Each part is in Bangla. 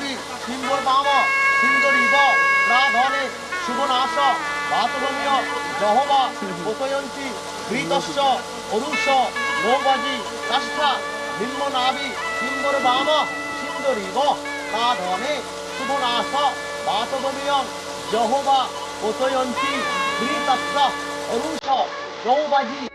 빙, 빈볼 방어, 빈돌 입어, 라더네, 주문 아서, 마트로미어, 여호와, 보토연지, 그리더셔, 오루셔, 노바지, 가스타, 민몬 아비, 빈돌 방어, 빈돌 입어, 라더네, 주문 아서, 마트로미어, 여호와, 보토연지, 그리더셔, 오루셔, 노바지,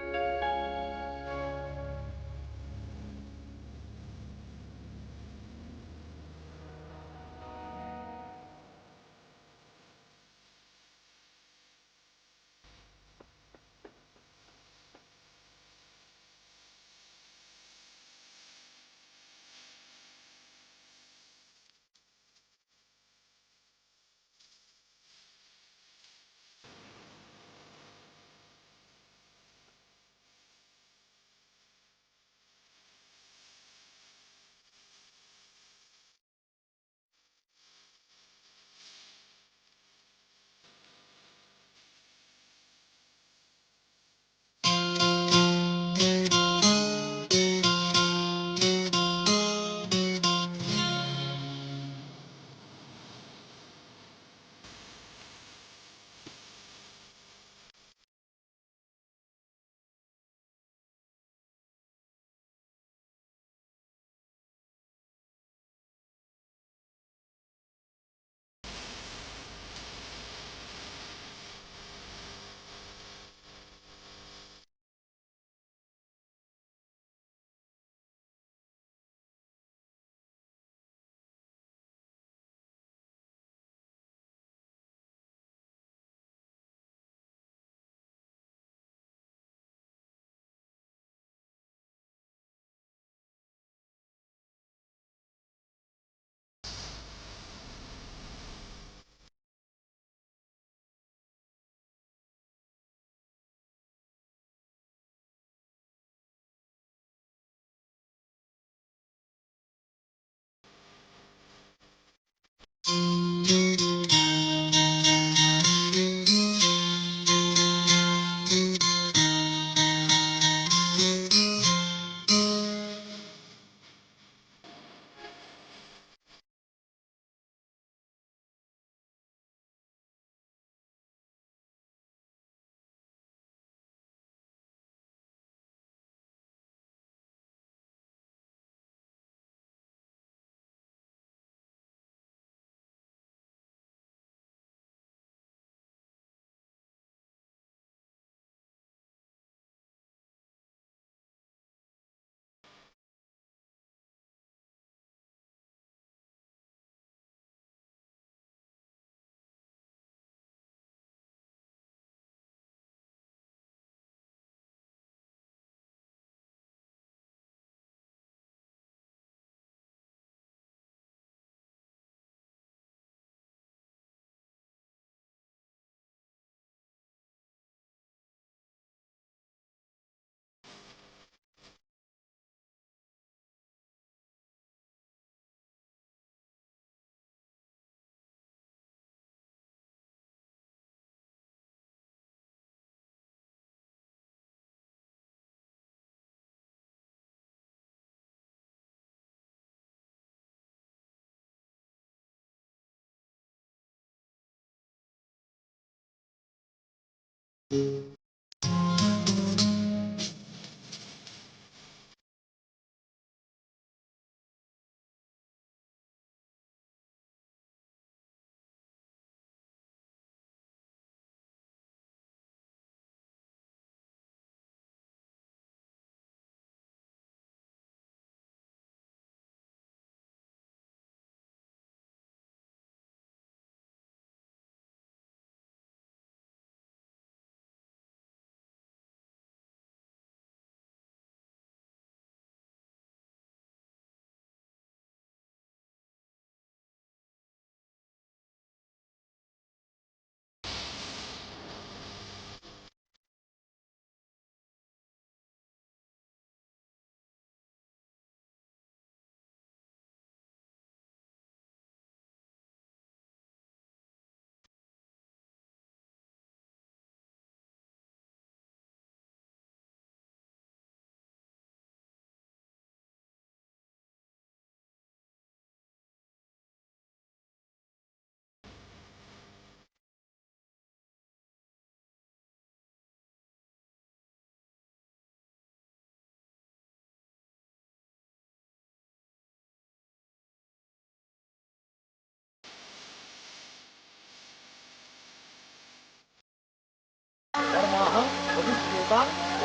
you.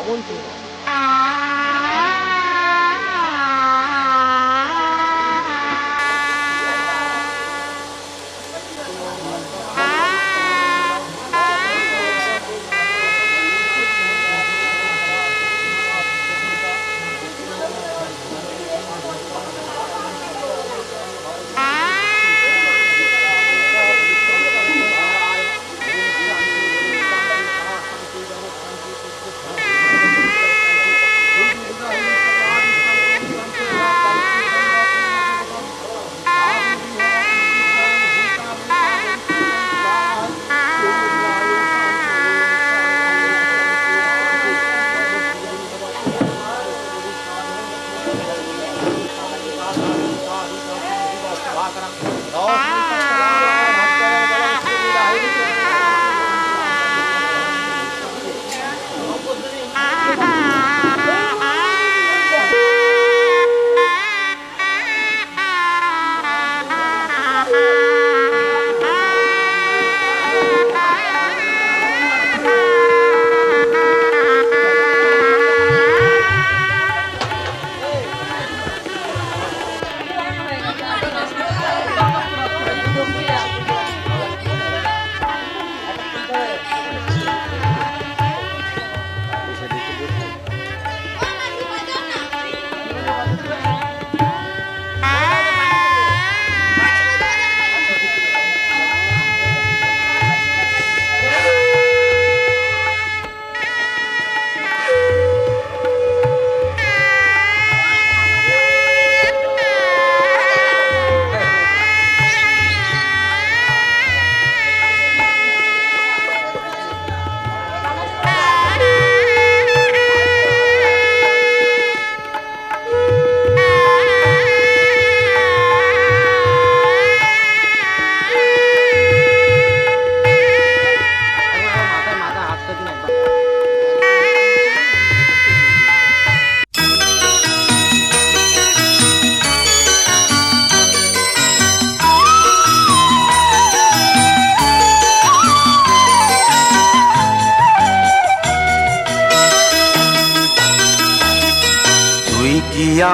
好问题。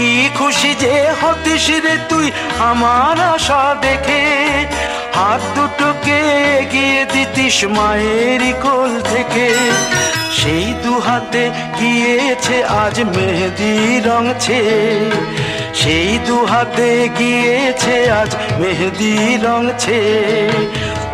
কি খুশি যে হতিস রে তুই আমার আশা দেখে? হাত দুটোকে এগিয়ে দিতিস মায়ের কোল থেকে। সেই দু হাতে গিয়েছে আজ মেহেদি রংছে সেই দু হাতে গিয়েছে আজ মেহেদি রংছে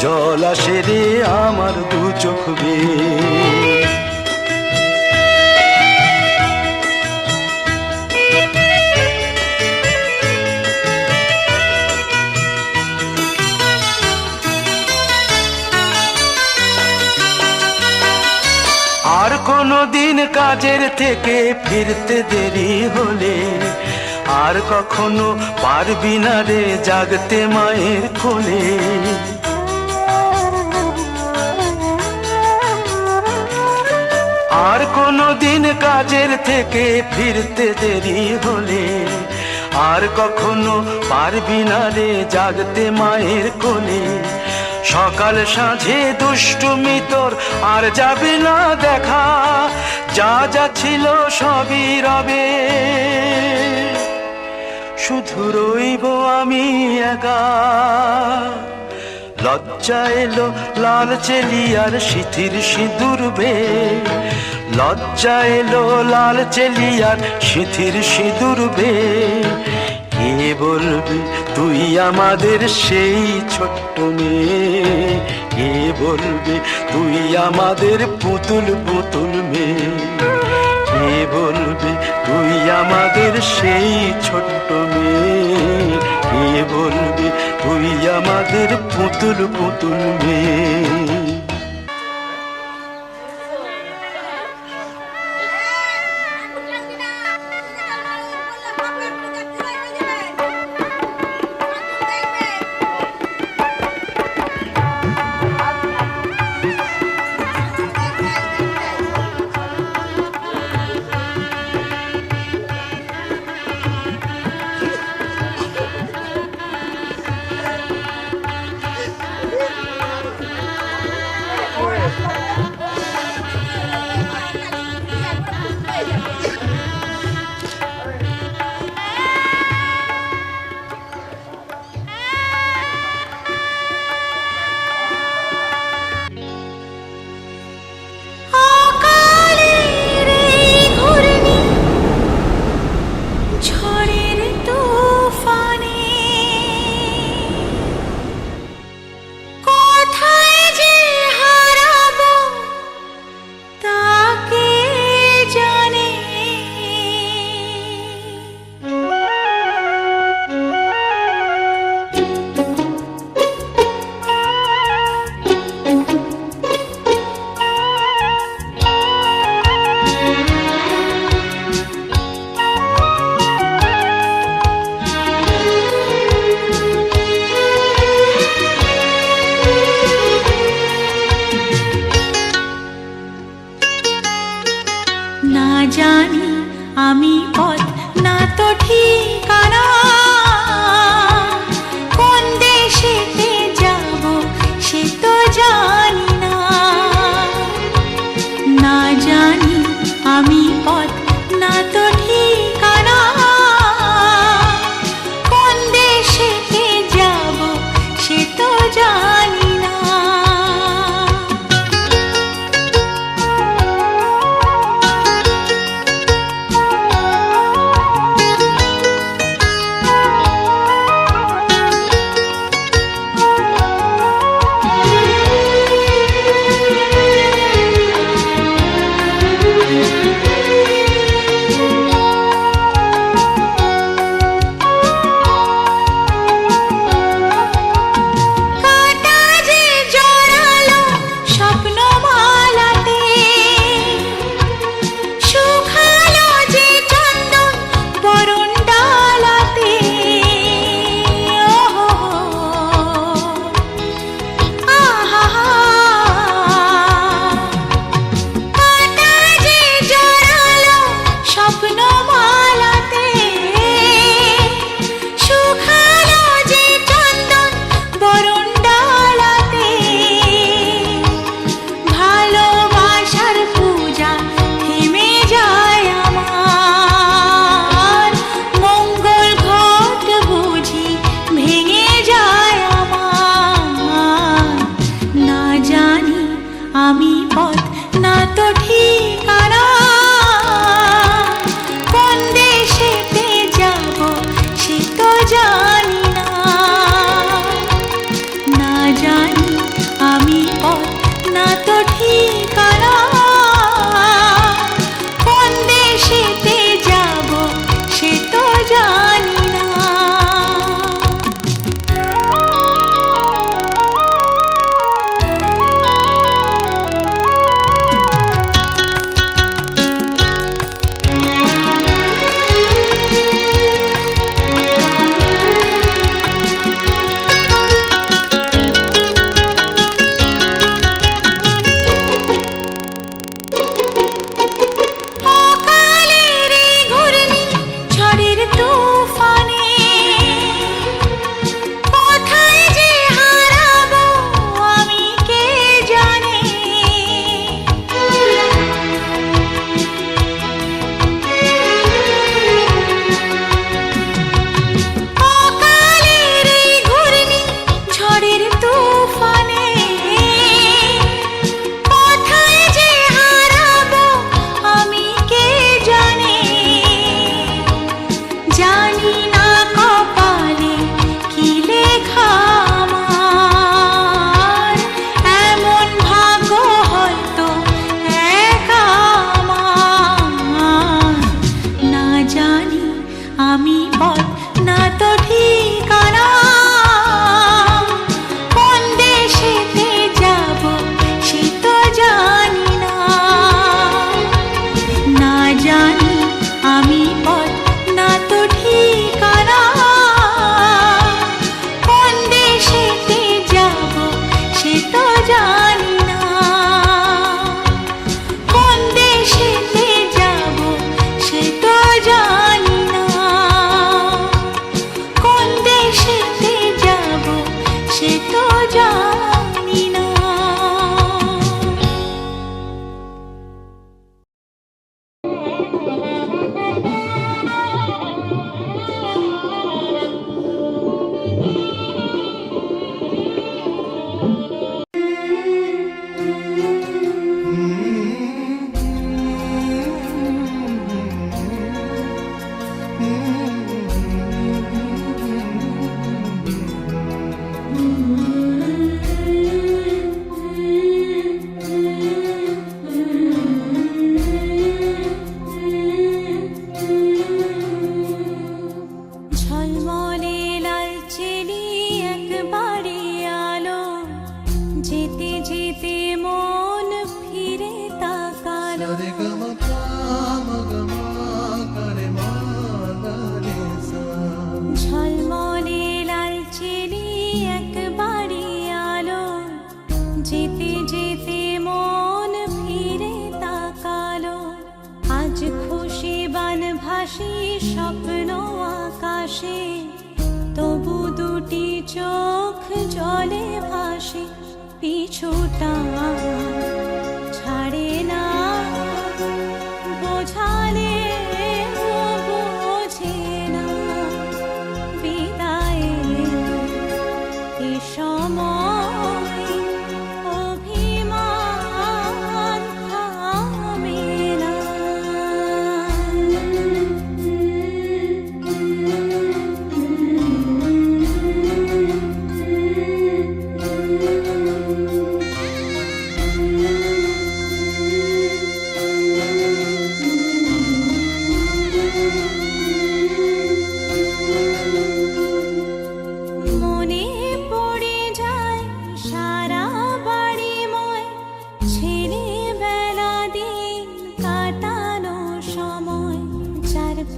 জল আমার দু চোখ। আর কোনো দিন কাজের থেকে ফিরতে দেরি হলে আর কখনো পারবি না রে জাগতে মায়ের কোলে। আর কোনো দিন কাজের থেকে ফিরতে দেরি হলে আর কখনো পারবি না রে জাগতে মায়ের কোলে। সকাল সাঁঝে দুষ্টুমি তোর আর যাবে না দেখা, যা যা ছিল সবই রবে। শুধু রইব আমি একা। লজ্জা এলো লাল চেলিয়ার সিথির সিঁদুর বে লজ্জা এলো লাল চেলিয়ার সিথির সিঁদুর বে কে বলবি তুই আমাদের সেই ছোট্ট মেয়ে? কে বলবে তুই আমাদের পুতুল পুতুল মেয়ে? কে বলবে তুই আমাদের সেই ছোট্ট মেয়ে? কে বলবে তুই আমাদের পুতুল পুতুল মেয়ে? না জানি আমি পথ না তো ঠিকানা।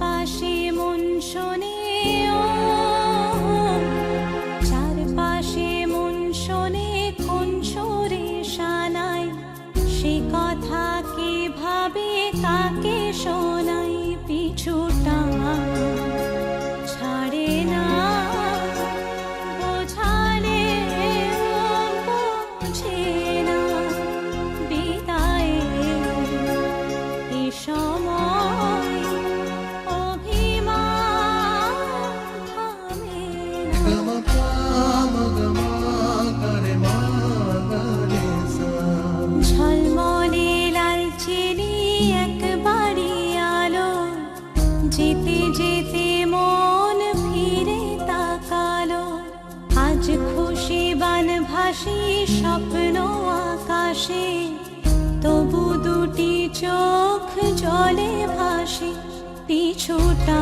চারপাশে মন শোনে জলে ভাসি পিছুটা